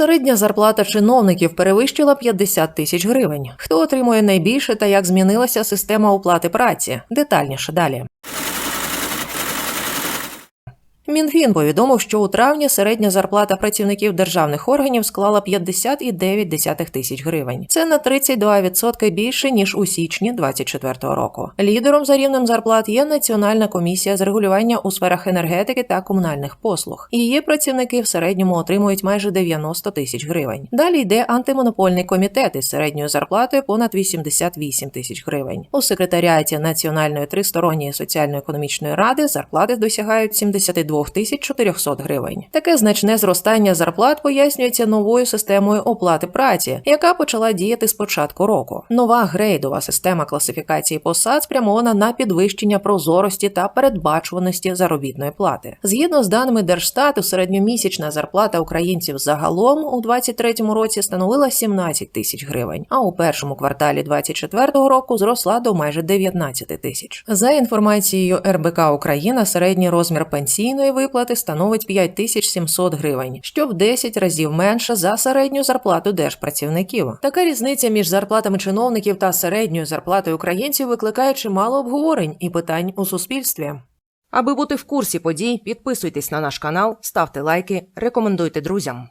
Середня зарплата чиновників перевищила 50 тисяч гривень. Хто отримує найбільше та як змінилася система оплати праці? Детальніше далі. Мінфін повідомив, що у травні середня зарплата працівників державних органів склала 50,9 тисяч гривень. Це на 32% більше ніж у січні 2024 року. Лідером за рівнем зарплат є Національна комісія з регулювання у сферах енергетики та комунальних послуг. Її працівники в середньому отримують майже 90 тисяч гривень. Далі йде антимонопольний комітет із середньою зарплатою понад 88 тисяч гривень. У секретаріаті Національної тристоронньої соціально-економічної ради зарплати досягають 72 тисяч 400 гривень. Таке значне зростання зарплат пояснюється новою системою оплати праці, яка почала діяти з початку року. Нова грейдова система класифікації посад спрямована на підвищення прозорості та передбачуваності заробітної плати. Згідно з даними Держстату, середньомісячна зарплата українців загалом у 2023 році становила 17 тисяч гривень, а у першому кварталі 2024 року зросла до майже 19 тисяч. За інформацією РБК Україна, середній розмір пенсійної виплати становить 5700 гривень, що в 10 разів менше за середню зарплату держпрацівників. Така різниця між зарплатами чиновників та середньою зарплатою українців викликає чимало обговорень і питань у суспільстві. Аби бути в курсі подій, підписуйтесь на наш канал, ставте лайки, рекомендуйте друзям.